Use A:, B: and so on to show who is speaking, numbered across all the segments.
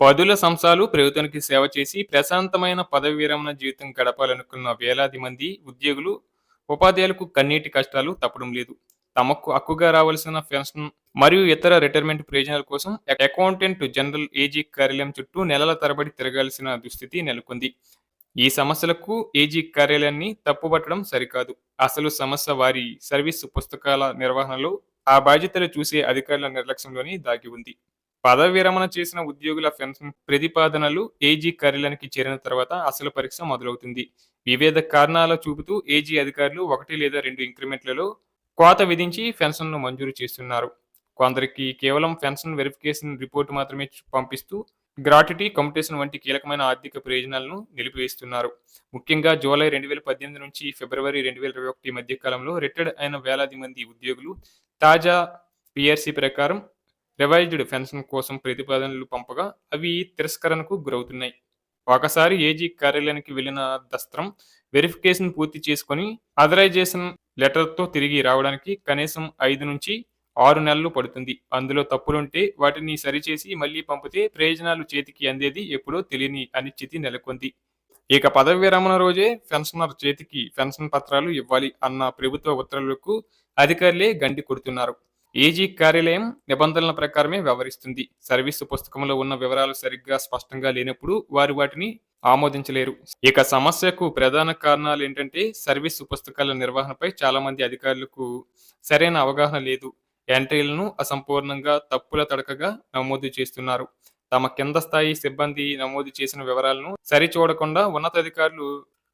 A: పదుల సంస్థలు ప్రభుత్వానికి సేవ చేసి ప్రశాంతమైన పదవి విరమణ జీవితం గడపాలనుకున్న వేలాది మంది ఉద్యోగులు ఉపాధ్యాయులకు కన్నీటి కష్టాలు తప్పడం లేదు. తమకు హక్కుగా రావాల్సిన పెన్షన్ మరియు ఇతర రిటైర్మెంట్ ప్రయోజనాల కోసం అకౌంటెంట్ జనరల్ ఏజీ కార్యాలయం చుట్టూ నెలల తరబడి తిరగాల్సిన దుస్థితి నెలకొంది. ఈ సమస్యలకు ఏజీ కార్యాలయాన్ని తప్పుపట్టడం సరికాదు. అసలు సమస్య వారి సర్వీస్ పుస్తకాల నిర్వహణలో ఆ బాధ్యతలు చూసే అధికారుల నిర్లక్ష్యంలోనే దాగి ఉంది. పదవి విరమణ చేసిన ఉద్యోగుల పెన్షన్ ప్రతిపాదనలు ఏజీ కార్యాలయానికి చేరిన తర్వాత అసలు పరీక్ష మొదలవుతుంది. వివిధ కారణాలు చూపుతూ ఏజీ అధికారులు ఒకటి లేదా రెండు ఇంక్రిమెంట్లలో కోత విధించి పెన్షన్ను మంజూరు చేస్తున్నారు. కొందరికి కేవలం పెన్షన్ వెరిఫికేషన్ రిపోర్ట్ మాత్రమే పంపిస్తూ గ్రాట్యుటీ కంపిటీషన్ వంటి కీలకమైన ఆర్థిక ప్రయోజనాలను నిలిపివేస్తున్నారు. ముఖ్యంగా జూలై రెండు వేల పద్దెనిమిది నుంచి ఫిబ్రవరి రెండు వేల ఇరవై ఒకటి మధ్య కాలంలో రిటైర్డ్ అయిన వేలాది మంది ఉద్యోగులు తాజా పిఆర్సీ ప్రకారం రివైజ్డ్ పెన్షన్ కోసం ప్రతిపాదనలు పంపగా అవి తిరస్కరణకు గురవుతున్నాయి. ఒకసారి ఏజీ కార్యాలయానికి వెళ్ళిన దస్త్రం వెరిఫికేషన్ పూర్తి చేసుకొని అథరైజేషన్ లెటర్తో తిరిగి రావడానికి కనీసం ఐదు నుంచి ఆరు నెలలు పడుతుంది. అందులో తప్పులుంటే వాటిని సరిచేసి మళ్ళీ పంపితే ప్రయోజనాలు చేతికి అందేది ఎప్పుడో తెలియని అనిశ్చితి నెలకొంది. ఇక పదవి విరమణ రోజే పెన్షనర్ చేతికి పెన్షన్ పత్రాలు ఇవ్వాలి అన్న ప్రభుత్వ ఉత్తర్వులకు అధికారులే గండి కొడుతున్నారు. ఏజీ కార్యాలయం నిబంధనల ప్రకారమే వ్యవహరిస్తుంది. సర్వీసు పుస్తకంలో ఉన్న వివరాలు సరిగ్గా స్పష్టంగా లేనప్పుడు వారు వాటిని ఆమోదించలేరు. ఇక సమస్యకు ప్రధాన కారణాలు ఏంటంటే సర్వీసు పుస్తకాల నిర్వహణపై చాలా మంది అధికారులకు సరైన అవగాహన లేదు. ఎంట్రీలను అసంపూర్ణంగా తప్పుల తడకగా నమోదు చేస్తున్నారు. తమ కింద స్థాయి సిబ్బంది నమోదు చేసిన వివరాలను సరిచూడకుండా ఉన్నతాధికారులు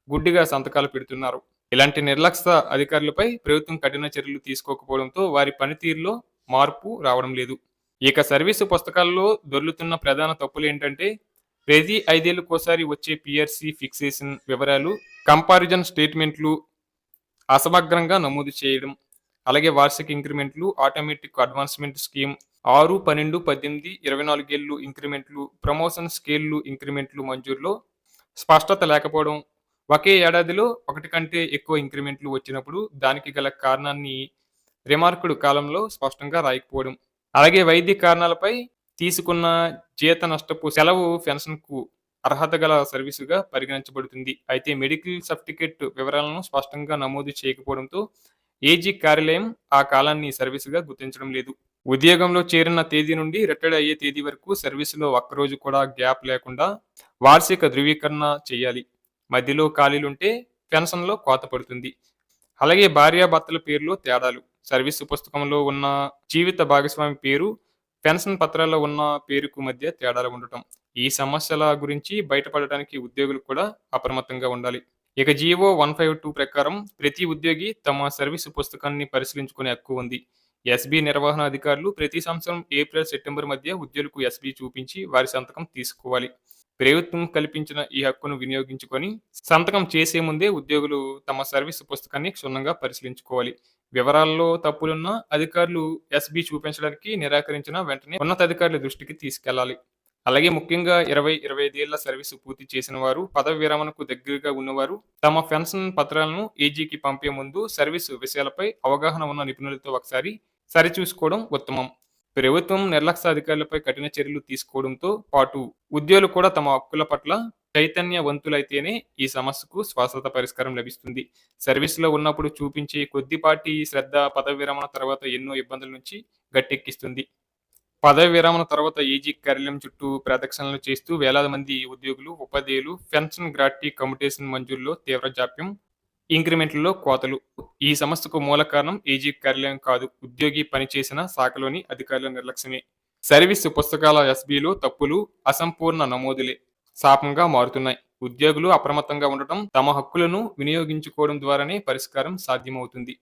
A: గుడ్డిగా సంతకాలు పెడుతున్నారు. ఇలాంటి నిర్లక్ష్య అధికారులపై ప్రభుత్వం కఠిన చర్యలు తీసుకోకపోవడంతో వారి పనితీరులో మార్పు రావడం లేదు. ఇక సర్వీసు పుస్తకాల్లో దొర్లుతున్న ప్రధాన తప్పులు ఏంటంటే ప్రతి ఐదేళ్ళకోసారి వచ్చే పిఆర్సి ఫిక్సేషన్ వివరాలు కంపారిజన్ స్టేట్మెంట్లు అసమగ్రంగా నమోదు చేయడం అలాగే వార్షిక ఇంక్రిమెంట్లు ఆటోమేటిక్ అడ్వాన్స్మెంట్ స్కీమ్ ఆరు పన్నెండు పద్దెనిమిది ఇరవై నాలుగేళ్ళు ఇంక్రిమెంట్లు ప్రమోషన్ స్కేళ్ళు ఇంక్రిమెంట్లు మంజూరులో స్పష్టత లేకపోవడం ఒకే ఏడాదిలో ఒకటి కంటే ఎక్కువ ఇంక్రిమెంట్లు వచ్చినప్పుడు దానికి గల కారణాన్ని రిమార్కుడు కాలంలో స్పష్టంగా రాయకపోవడం. అలాగే వైద్య కారణాలపై తీసుకున్న జీత నష్టపు సెలవు పెన్షన్కు అర్హత గల సర్వీసుగా పరిగణించబడుతుంది. అయితే మెడికల్ సర్టిఫికేట్ వివరాలను స్పష్టంగా నమోదు చేయకపోవడంతో ఏజీ కార్యాలయం ఆ కాలాన్ని సర్వీసుగా గుర్తించడం లేదు. ఉద్యోగంలో చేరిన తేదీ నుండి రిటైర్డ్ అయ్యే తేదీ వరకు సర్వీసులో ఒక్కరోజు కూడా గ్యాప్ లేకుండా వార్షిక ధృవీకరణ చేయాలి. మధ్యలో ఖాళీలుంటే పెన్షన్లో కోత పడుతుంది. అలాగే భార్యాభర్తల పేర్లో తేడాలు. సర్వీసు పుస్తకంలో ఉన్న జీవిత భాగస్వామి పేరు పెన్షన్ పత్రాల్లో ఉన్న పేరుకు మధ్య తేడాలు ఉండటం. ఈ సమస్యల గురించి బయటపడటానికి ఉద్యోగులు కూడా అప్రమత్తంగా ఉండాలి. ఇక జియో వన్ ఫైవ్ టూ ప్రకారం ప్రతి ఉద్యోగి తమ సర్వీసు పుస్తకాన్ని పరిశీలించుకునే హక్కు ఉంది. ఎస్బీ నిర్వహణ అధికారులు ప్రతి సంవత్సరం ఏప్రిల్ సెప్టెంబర్ మధ్య ఉద్యోగులకు ఎస్బీ చూపించి వారి సంతకం తీసుకోవాలి. ప్రభుత్వం కల్పించిన ఈ హక్కును వినియోగించుకొని సంతకం చేసే ముందే ఉద్యోగులు తమ సర్వీసు పుస్తకాన్ని క్షుణ్ణంగా పరిశీలించుకోవాలి. వివరాల్లో తప్పులున్న అధికారులు ఎస్బీ చూపించడానికి నిరాకరించిన వెంటనే ఉన్నతాధికారుల దృష్టికి తీసుకెళ్ళాలి. అలాగే ముఖ్యంగా ఇరవై ఇరవై ఐదేళ్ళ సర్వీసు పూర్తి చేసిన వారు పదవి విరమణకు దగ్గరగా ఉన్నవారు తమ పెన్షన్ పత్రాలను ఏజీకి పంపే ముందు సర్వీసు విషయాలపై అవగాహన ఉన్న నిపుణులతో ఒకసారి సరిచూసుకోవడం ఉత్తమం. ప్రభుత్వం నిర్లక్ష్య అధికారులపై కఠిన చర్యలు తీసుకోవడంతో పాటు ఉద్యోగులు కూడా తమ హక్కుల పట్ల చైతన్యవంతులైతేనే ఈ సమస్యకు శాశ్వత పరిష్కారం లభిస్తుంది. సర్వీసులో ఉన్నప్పుడు చూపించే కొద్దిపాటి శ్రద్ధ పదవి విరమణ తర్వాత ఎన్నో ఇబ్బందుల నుంచి గట్టెక్కిస్తుంది. పదవి విరమణ తర్వాత ఏజీ కార్యాలయం చుట్టూ ప్రదక్షిణలు చేస్తూ వేలాది మంది ఉద్యోగులు ఉపాధ్యాయులు పెన్షన్ గ్రాట్టీ కమ్యూటేషన్ మంజూరులో తీవ్ర జాప్యం ఇంక్రిమెంట్లలో కోతలు. ఈ సమస్యకు మూల కారణం ఏజీ కార్యాలయం కాదు. ఉద్యోగి పనిచేసిన శాఖలోని అధికారుల నిర్లక్ష్యమే. సర్వీసు పుస్తకాల ఎస్బీలో తప్పులు అసంపూర్ణ నమోదులే శాపంగా మారుతున్నాయి. ఉద్యోగులు అప్రమత్తంగా ఉండటం తమ హక్కులను వినియోగించుకోవడం ద్వారానే పరిష్కారం సాధ్యమవుతుంది.